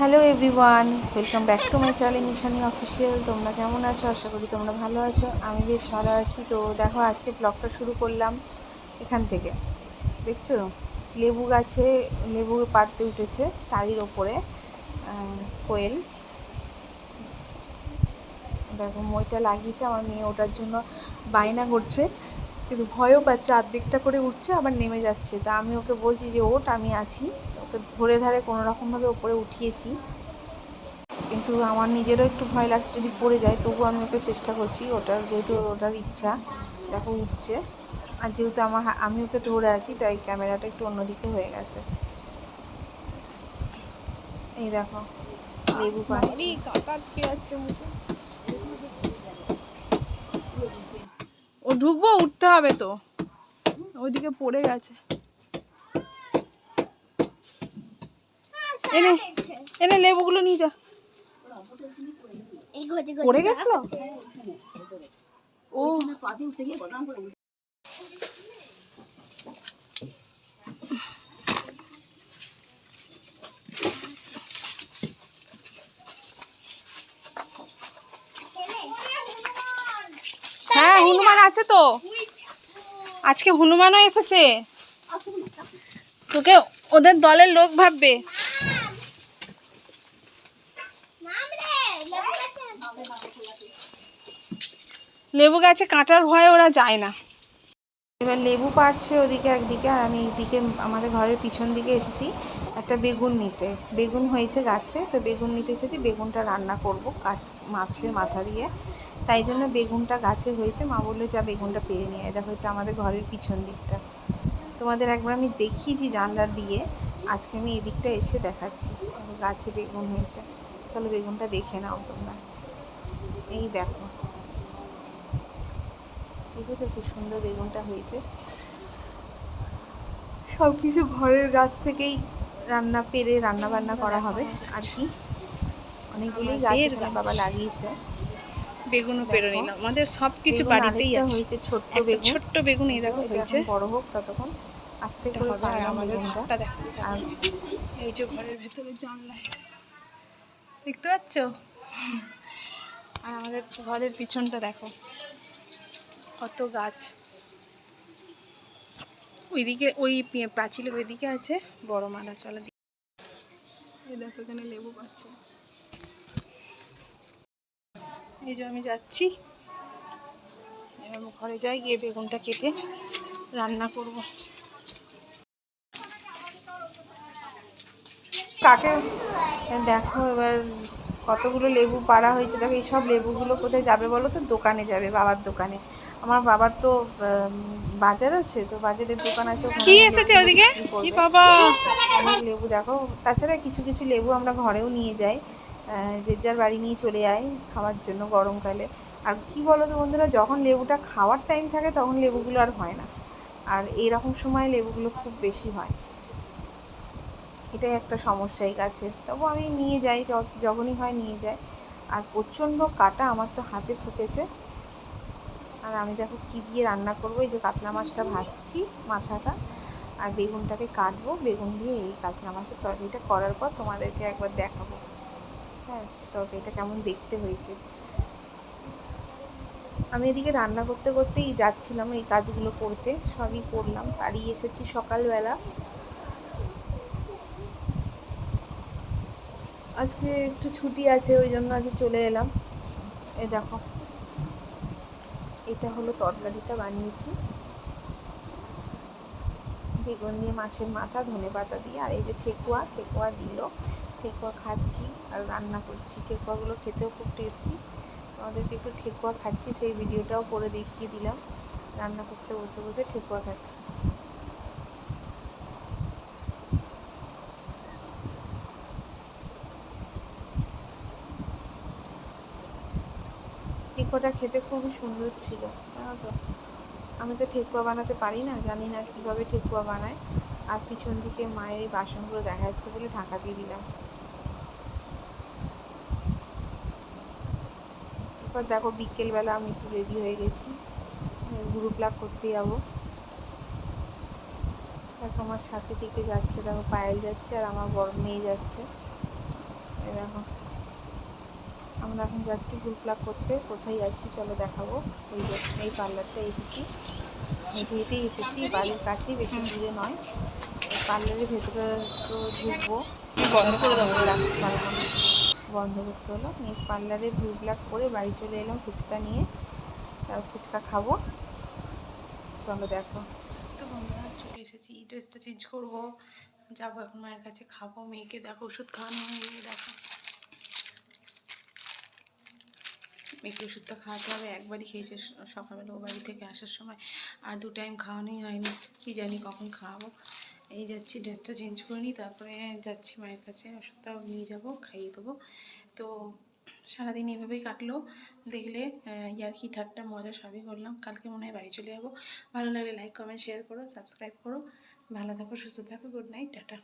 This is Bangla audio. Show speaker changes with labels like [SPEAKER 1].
[SPEAKER 1] Hello everyone welcome back to my channel Nishani official তোমরা কেমন আছো? আশা করি তোমরা ভালো আছো। আমি বেশ ভালো আছি। তো দেখো, আজকে ব্লগটা শুরু করলাম এখান থেকে। দেখছ? লেবু গাছে, লেবু পাড়তে উঠেছে টালির ওপরে কোয়েল। দেখো, মইটা লাগিয়েছে। আমার মেয়ে ওটার জন্য বায়না করছে। কিন্তু ভয়ও পাচ্ছে, আর্ধেকটা করে উঠছে, আবার নেমে যাচ্ছে। তা আমি ওকে বলছি যে ওট আমি আছি। ওকে ধরে ধরে কোনো রকমভাবে ওপরে উঠিয়েছি। কিন্তু আমার নিজেরও একটু ভয় লাগছে যদি পড়ে যায় তবু আমি ওকে চেষ্টা করছি। ওটার যেহেতু ওটার ইচ্ছা, দেখো উঠছে। আর যেহেতু আমার আমি ওকে ধরে আছি, তাই ক্যামেরাটা একটু অন্যদিকে হয়ে গেছে। এই দেখো, লেবু পাচ্ছি।
[SPEAKER 2] ও ঢুকবো, উঠতে হবে তো। ওইদিকে পড়ে গেছে। এনে এনে লেবুগুলো নিয়ে যা। পড়ে গেছিল? ও। হ্যাঁ হনুমান আছে তো। আজকে হনুমানও এসেছে। তোকে ওদের দলের লোক ভাববে। লেবু গাছে কাঁটার ভয়ে ওরা যায় না।
[SPEAKER 1] এবার লেবু পাড়ছে ওদিকে একদিকে আর আমি এইদিকে আমাদের ঘরের পিছন দিকে এসেছি একটা বেগুন নিতে। বেগুন হয়েছে গাছে, তো বেগুন নিতে এসেছি। বেগুনটা রান্না করব মাছের মাথা দিয়ে। তাই জন্য বেগুনটা গাছে হয়েছে। মা বলল, যা বেগুনটা পেরে নিয়ে দেখো, এটা আমাদের ঘরের পিছন দিকটা। তোমাদের একবার আমি দেখিয়েছি জানলার দিয়ে। আজকে আমি এদিকটা এসে দেখাচ্ছি। গাছে বেগুন হয়েছে। চলো বেগুনটা দেখে নাও তোমরা। এই দেখো। দেখেছ কি সুন্দর বেগুনটা হয়েছে। সব কিছু ঘরের গাছ থেকেই রান্না পেরে রান্না বান্না করা হবে আর কি। অনেকগুলি গাছ এখানে বাবা লাগিয়েছে।
[SPEAKER 2] বেগুনও পেরো নিলাম। আমাদের সব কিছু বাড়িতেই আছে।
[SPEAKER 1] হয়েছে ছোট্ট বেগুন।
[SPEAKER 2] ছোট্ট বেগুন এই দেখো হয়েছে।
[SPEAKER 1] বড় হোক ততক্ষণ। আস্তে করে
[SPEAKER 2] আমাদের
[SPEAKER 1] বেগুনটা।
[SPEAKER 2] ঘরটা দেখো
[SPEAKER 1] আর
[SPEAKER 2] এই যে ঘরের ভেতরে জানলায় দেখতে পাচ্ছ? আর আমাদের ঘরের পিছনটা দেখো। কত গাছ। ওইদিকে ওই পে- পাঁচিলের ওইদিকে আছে বড় মালা চলে। এই দেখো এখানে লেবু পাচ্ছে। এই যে আমি যাচ্ছি। এবার ঘরে যাই গিয়ে বেগুনটা কেটে রান্না করব।
[SPEAKER 1] কাকে? দেখো এবার কতগুলো লেবু পাড়া হয়েছে দেখো এইসব লেবুগুলো কোথায় যাবে বলো তো? দোকানে যাবে বাবার দোকানে। আমার বাবার তো বাজার আছে তো বাজারের দোকান আছে
[SPEAKER 2] কি এসেছে ওদিকে? কি বাবা?
[SPEAKER 1] অনেক লেবু দেখো তাছাড়া কিছু কিছু লেবু আমরা ঘরেও নিয়ে যাই। যে যার বাড়ি নিয়ে চলে যাই খাওয়ার জন্য গরমকালে। আর কি বলো তো বন্ধুরা যখন লেবুটা খাওয়ার টাইম থাকে তখন লেবুগুলো আর হয় না। আর এইরকম সময় লেবুগুলো খুব বেশি হয়। এটাই একটা সমস্যা এই গাছের। তবু আমি নিয়ে যাই যখনই হয় নিয়ে যাই। আর প্রচণ্ড কাটা আমার তো হাতে ফুটেছে। আর আমি দেখো কী দিয়ে রান্না করব, এই যে কাতলা মাছটা ভাজছি মাথাটা। আর বেগুনটাকে কাটবো, বেগুন দিয়ে এই কাতলা মাছের তরকারিটা করার পর তোমাদেরকে একবার দেখাবো। হ্যাঁ তরকারিটা কেমন দেখতে হয়েছে। আমি এদিকে রান্না করতে করতেই যাচ্ছিলাম এই কাজগুলো করতে, সবই করলাম। বাড়ি এসেছি সকালবেলা। আজকে একটু ছুটি আছে, ওই জন্য আজকে চলে এলাম। এ দেখো, এটা হলো তরকারিটা বানিয়েছি। বেগুন দিয়ে, মাছের মাথা, ধনে পাতা দিয়ে, আর এই যে ঠেকুয়া ঠেকুয়া দিল। ঠেকুয়া খাচ্ছি আর রান্না করছি। ঠেকুয়াগুলো খেতেও খুব টেস্টি আমাদেরকে একটু ঠেকুয়া খাচ্ছি, সেই ভিডিওটাও করে দেখিয়ে দিলাম। রান্না করতে বসে বসে ঠেকুয়া খাচ্ছি। ঠেকুয়াটা খেতে খুবই সুন্দর ছিল, জানো তো? আমি তো ঠেকুয়া বানাতে পারি না, জানি না কীভাবে ঠেকুয়া বানায়। আর পিছন দিকে মায়ের এই বাসনগুলো দেখা যাচ্ছে বলে ঢাকা দিয়ে দিলাম। এরপর দেখো বিকেলবেলা আমি একটু রেডি হয়ে গেছি গ্রুপ লাগ করতে যাব। দেখো আমার সাথে টিকে যাচ্ছে, দেখো পায়েল যাচ্ছে আর আমার বড় মেয়ে যাচ্ছে। দেখো। আমরা এখন যাচ্ছি ফুল প্লাক করতে। কোথায় যাচ্ছি চলো দেখাবো। ওই যে এই পার্লারটা এসেছি। হেঁটে হেঁটেই এসেছি বাড়ির কাছেই বেশি দূরে নয়। পার্লারের ভেতরে তো ঢুকবো।
[SPEAKER 2] বন্ধ করে দেবো
[SPEAKER 1] রাখতে পারব না। বন্ধ করতে হলো। নিয়ে পার্লারে ভুল প্লাক করে বাড়ি চলে এলাম ফুচকা নিয়ে। তার ফুচকা খাব। চলো দেখো।
[SPEAKER 2] তো বন্ধুরা চলে এসেছি। ড্রেসটা চেঞ্জ করব। যাব এখন মায়ের কাছে খাব। মেয়েকে দেখো ওষুধ খাওয়ানো হয়ে দেখো। মেয়েকে ওষুধটা খাওয়াতে হবে। একবারই খেয়েছে সকালবেলা ও বাড়ি থেকে আসার সময়। আর দু টাইম খাওয়ানোই হয়নি। কি জানি কখন খাওয়াবো। এই যাচ্ছি ড্রেসটা চেঞ্জ করে নিই, তারপরে যাচ্ছি মায়ের কাছে। ওষুধটাও নিয়ে যাব, খাইয়ে দেবো। তো সারাদিন এভাবেই কাটলো। দেখলে ইয়ার্কি ঠাট্টা, মজা সবই করলাম। কালকে মনে হয় বাড়ি চলে যাব। ভালো লাগলে লাইক কমেন্ট শেয়ার করো সাবস্ক্রাইব করো। ভালো থাকো, সুস্থ থাকো গুড নাইট টাটা।